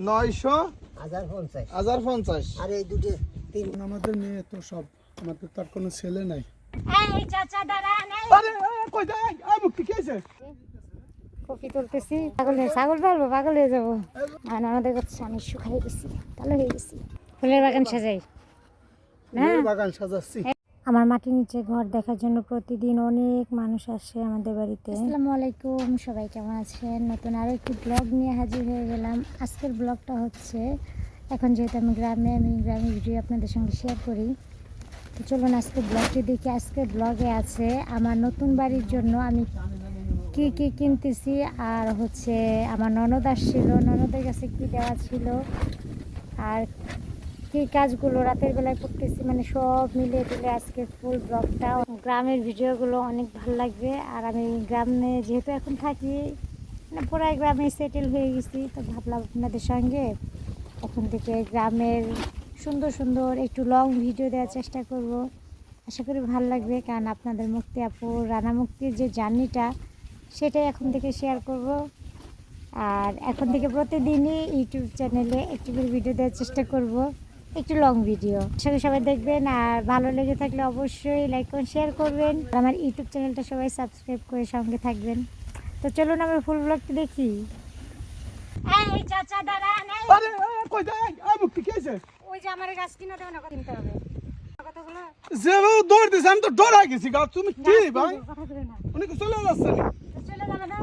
নয়শো হাজার পঞ্চাশ। হাজার পঞ্চাশ। আর এই দুটো তিন আমাদের মেয়ে তো সব আমাদের তার কোনো ছেলে নাই। কপি তুলতেছি। পাগল হয়ে ছাগল পালবো পাগল হয়ে যাব। আর আমাদের কাছে আমি শুকাই গেছি কালো হয়ে গেছি। ফুলের বাগান সাজাই। না বাগান সাজাচ্ছি। আমার মাটির নিচে ঘর দেখার জন্য প্রতিদিন অনেক মানুষ আসে আমাদের বাড়িতে। আসসালামু আলাইকুম, সবাই কেমন আছেন? নতুন আরও একটি ব্লগ নিয়ে হাজির হয়ে গেলাম। আজকের ব্লগটা হচ্ছে, এখন যেহেতু আমি গ্রামে আমি গ্রামে ভিডিও আপনাদের সঙ্গে শেয়ার করি। তো চলুন আজকে ব্লগটি দেখি। আজকের ব্লগে আছে, আমার নতুন বাড়ির জন্য আমি কি কি কিনতেছি আর হচ্ছে আমার ননদ আসছিল। ননদের কাছে কি দেওয়া ছিল আর কি কাজগুলো রাতের বেলায় করতেছি মানে সব মিলে দিলে আজকে ফুল ব্লগটা গ্রামের ভিডিওগুলো অনেক ভালো লাগবে, আর আমি গ্রামে যেহেতু এখন থাকি মানে পুরাই গ্রামে সেটেল হয়ে গেছি, তো ভাবলাম আপনাদের সঙ্গে এখন থেকে গ্রামের সুন্দর সুন্দর একটু লং ভিডিও দেওয়ার চেষ্টা করব। আশা করি ভালো লাগবে, কারণ আপনাদের মুক্তি আপু, রানা মুক্তির যে জার্নিটা সেটাই এখন থেকে শেয়ার করব। আর এখন থেকে প্রতিদিনই ইউটিউব চ্যানেলে একটু করে ভিডিও দেওয়ার চেষ্টা করব। একটু লং ভিডিও করি সবাই দেখবেন আর ভালো লেগে থাকলে অবশ্যই লাইক করুন শেয়ার করবেন। আর আমার ইউটিউব চ্যানেলটা সবাই সাবস্ক্রাইব করে সঙ্গে থাকবেন। তো চলুন আমরা ফুল ব্লগটি দেখি। এই চাচা দাঁড়ান এই। আরে কই যাই আই মুক্তি কি ওই যে আমার গাছ কিনা দেবে না কিনতে হবে। কথাগুলো? যে দৌড় দিছে আমি তো ডরা গেছি গা তুমি কি ভাই? কথা বলে না। উনি কি চলে যাচ্ছে চলে যাবে না।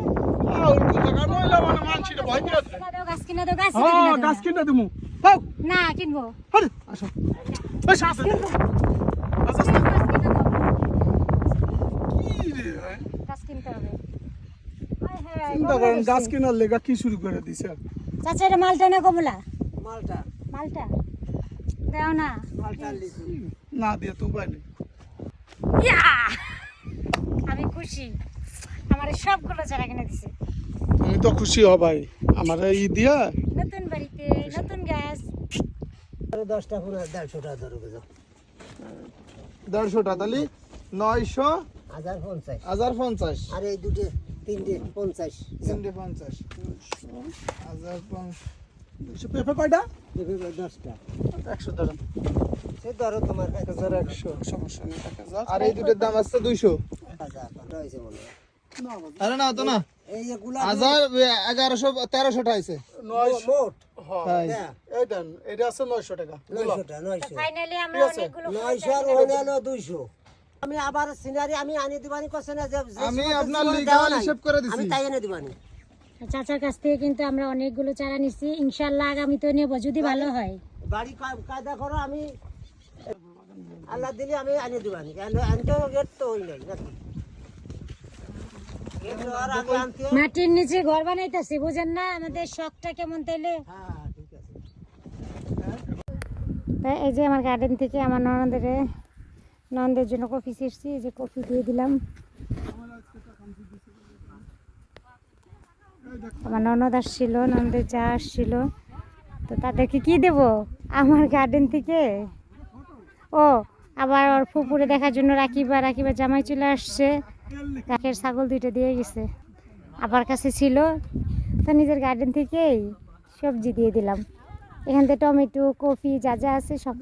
আউল কো জায়গা রইলা মানে মানছিটা ভয় পেয়েছে কিনা দাও গাছ কিনা দাও গাছ গাছ কিনে দিমু। হাও না কিনবো। আরে আসো। এই সাথে কিনবো। আচ্ছা দাও কি রে? গাছ কিনতে হবে। চিন্তা করেন গাছ কেনার লেগা কি শুরু করে দিছে? চাচা এটা মালটা না কমলা। মালটা? মালটা? দাও না। মালটা লিচু না দিয়ে তো উপায় নেই। আমি খুশি। আমার এই সবগুলো চারা কিনে দিছে। আমি তো খুশি হবাই। আমার ই দিয়া নতুন বাড়িতে নতুন গাছ আরও দশটা ফোন দেড়শো টাকা ধরো বুঝো। দেড়শোটা তাহলে নয়শো হাজার পঞ্চাশ। হাজার পঞ্চাশ। আর এই দুটো তিনটে পঞ্চাশ। তিনটে পঞ্চাশ। হাজার পঞ্চাশ। পেঁপে কয়টা? এভাবে দশটা। একশো দাঁড়ান সে ধরো তোমার এক হাজার। একশো সমস্যা নেই এক হাজার। আর এই দুটোর দাম আসছে দুইশো। হাজার কত হয়েছে না বাবা। আরে না তো না। হাজার এগারোশো তেরোশোটা আছে নয়শো মোট। হ্যাঁ। হ্যাঁ। এই দেন এটা আছে নয়শো টাকা। নয়শোটা নয়শো ফাইনালি আমরা অনেকগুলো নয়শো আর ওখানে হলো দুইশো। আমি আবার সিনারি আমি আনি দিবানি করছে না যে আমি আপনার নাই, হিসেব করে দিছি। আমি তাই এনে দিবানি। চাচার কাছ থেকে কিন্তু আমরা অনেকগুলো চারা নিছি। ইনশাল্লাহ আগামী তো নেব যদি ভালো হয়। বাড়ি কায়দা করো আমি আল্লাহ দিলে আমি আনি দিবানি। আনতে গেট তো হই নাই নাকি গেট তো আর আমি আনতে মাটির নিচে ঘর বানাইতেছি, বুঝেন না? আমাদের শখটা কেমন তাইলে? তাই এই যে আমার গার্ডেন থেকে আমার ননদের ননদের জন্য কফি ছিঁড়ছি এই যে কফি দিয়ে দিলাম। আমার ননদ আসছিল, ননদের যা আসছিল। তো তাদেরকে কি দেব? আমার গার্ডেন থেকে? ও, আবার ওর পুকুরে দেখার জন্য রাখিবা রাখিবা জামাই চলে আসছে। কাকের ছাগল দুইটা দিয়ে গেছে। আবার কাছে ছিল, তো নিজের গার্ডেন থেকেই সবজি দিয়ে দিলাম। এখান থেকে টমেটো কফি যা যা আছে সব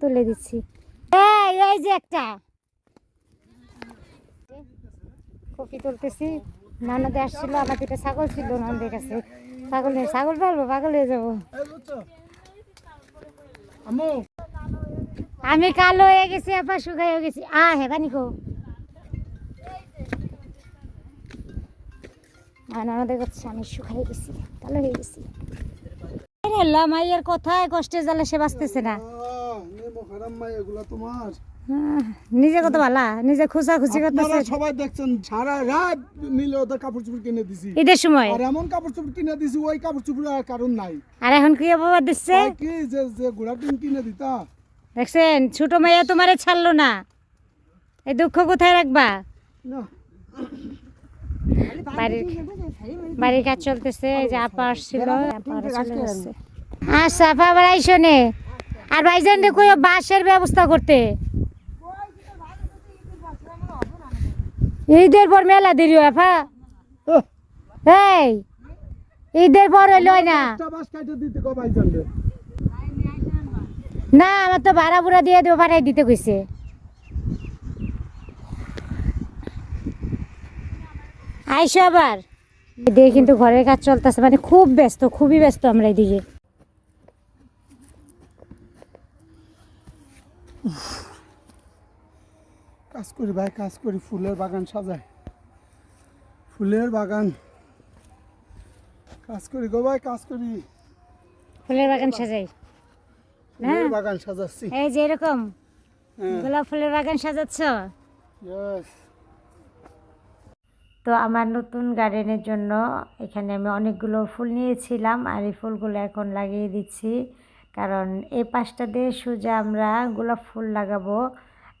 তুলে দিচ্ছি। এই যে একটা। কফি তুলতেছি। ননদে আসছিল, আমার দুটা ছাগল ছিল ননদের কাছে। ছাগল নেই ছাগল পালবো, পাগল হয়ে যাব। আমি কালো হয়ে গেছি, আবার শুকাই হয়ে গেছি। আ হে বানিকো আর ননদের কাছে আমি শুকাই গেছি কালো হয়ে গেছি। মাইয়ের কথায় কষ্টের জ্বালা সে বাঁচতেছে না। নেমো হারাম মাই এগুলা তোমার। নিজে কত ভালা নিজে করতেছে। সবাই দেখছেন সারা রাত মিলে ওদের কাপড় চোপড় কিনে দিছি। ঈদের সময়? আর এমন কাপড় চোপড় কিনে দিছি ওই কাপড় চোপড় আর কারণ নাই। আর এখন কি অপবাদ দিচ্ছে? কি যে যে ঘোড়া টিম কিনে দিতা? দেখছেন ছোট মাইয়া তোমারে ছাড়লো না। এই দুঃখ কোথায় রাখবা? না বাড়ির বাড়ির কাজ চলতেছে এই যে আপা আসছিল যাচ্ছে আচ্ছা আপা আবার আইসো আর ভাইজান কই বাসের ব্যবস্থা করতে। ঈদের পর মেলা দেরি হয় আপা। এই ঈদের পর লয় না। একটা বাস কাটে দিতে কো ভাইজান রে। না আমার তো ভাড়া বুড়া দিয়ে দেবো ভাড়াই দিতে কইছে। আইসো আবার। এদিকে কিন্তু ঘরের কাজ চলতেছে মানে খুব ব্যস্ত খুবই ব্যস্ত আমরা এদিকে। কাজ করি ভাই কাজ করি। ফুলের বাগান সাজাই। ফুলের বাগান। কাজ করি গো ভাই কাজ করি। ফুলের বাগান সাজাই। ফুলের বাগান সাজাচ্ছি। এই যে এরকম হ্যাঁ। গোলাপ ফুলের বাগান সাজাচ্ছ? Yes. তো আমার নতুন গার্ডেনের জন্য এখানে আমি অনেকগুলো ফুল নিয়েছিলাম আর এই ফুলগুলো এখন লাগিয়ে দিচ্ছি। কারণ এই পাশটা দিয়ে সোজা আমরা গোলাপ ফুল লাগাবো।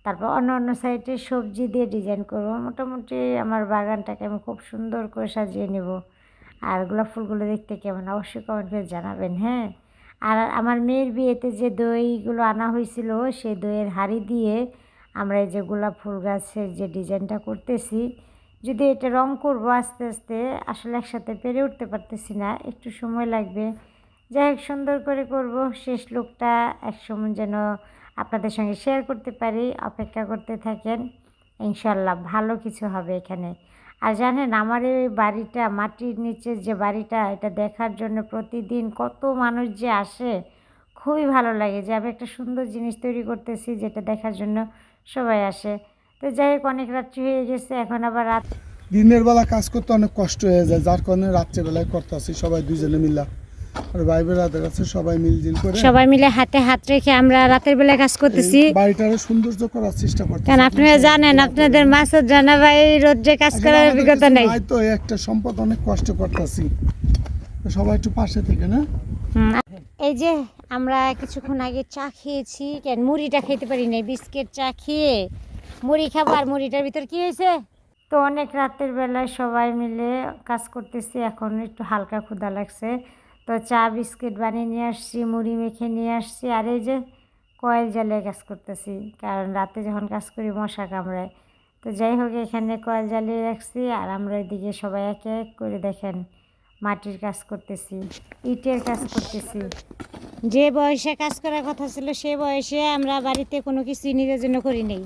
তারপর অন্য অন্য সাইডে সবজি দিয়ে ডিজাইন করব। মোটামুটি আমার বাগানটাকে আমি খুব সুন্দর করে সাজিয়ে নেব। আর গোলাপ ফুলগুলো দেখতে কেমন? অবশ্যই কমেন্ট করে জানাবেন হ্যাঁ? আর আমার মেয়ের বিয়েতে যে দইগুলো আনা হয়েছিল, সেই দইয়ের হাড়ি দিয়ে আমরা এই যে গোলাপ ফুল গাছের যে ডিজাইনটা করতেছি যদি এটা রং করব আস্তে আস্তে, আসলে একসাথে পেরে উঠতে পারতেছি না, একটু সময় লাগবে। যাই হোক, সুন্দর করে করব। শেষ লুকটা একসময় যেন আপনাদের সঙ্গে শেয়ার করতে পারি, অপেক্ষা করতে থাকেন। ইনশাল্লাহ ভালো কিছু হবে এখানে। আর জানেন, আমার এই বাড়িটা, মাটির নিচের যে বাড়িটা, এটা দেখার জন্য প্রতিদিন কত মানুষ যে আসে, খুবই ভালো লাগে। যে আমি একটা সুন্দর জিনিস তৈরি করতেছি, যেটা দেখার জন্য সবাই আসে। তো যাই হোক অনেক রাত্রি হয়ে গেছে এখন আবার রাত দিনের বেলা কাজ করতে অনেক কষ্ট হয়ে যায় যার কারণে রাত্রেবেলায় করতে আসি সবাই দুজনে মিলা। আর ভাই বেড়াদের আছে সবাই মিলজিল করে। সবাই মিলে হাতে হাত রেখে আমরা রাতের বেলায় কাজ করতেছি। বাড়িটারে সৌন্দর্য করার চেষ্টা করতে কারণ আপনারা জানেন আপনাদের জানা ভাই রোদ্রে কাজ করার অভিজ্ঞতা নেই। তো একটা সম্পদ অনেক কষ্ট করতেছি। সবাই একটু পাশে থেকে না? এই যে আমরা কিছুক্ষণ আগে চা খেয়েছি কেন মুড়িটা খেতে পারি নাই বিস্কিট চা খেয়ে। মুড়ি খাব আর মুড়িটার ভিতর কি হয়েছে? তো অনেক রাতের বেলায় সবাই মিলে কাজ করতেছি, এখন একটু হালকা ক্ষুধা লাগছে। তো চা, বিস্কিট বানিয়ে নিয়ে আসছি, মুড়ি মেখে নিয়ে আসছি, আর এই যে কয়েল জ্বালিয়ে কাজ করতেছি, কারণ রাতে যখন কাজ করি মশা কামড়ায়। তো যাই হোক, এখানে কয়েল জ্বালিয়ে রাখছি, আর আমরা এদিকে সবাই এক এক করে দেখেন মাটির কাজ করতেছি, ইটের কাজ করতেছি। যে বয়সে কাজ করার কথা ছিল, সে বয়সে আমরা বাড়িতে কোনো কিছু নিজের জন্য করি নেই।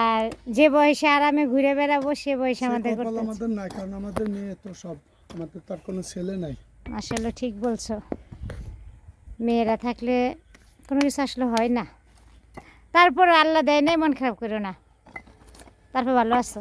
আর যে বয়সে আরামে ঘুরে বেড়াবো সে বয়সে আমাদের করতে। আমাদের নাই কারণ আমাদের মেয়ে তো সব আমাদের তার কোনো ছেলে নাই। আসলে ঠিক বলছো। মেয়েরা থাকলে কোনো কিছু আসলে হয় না। তারপর আল্লাহ দেয় নাই মন খারাপ করো না। তারপর ভালো আছো?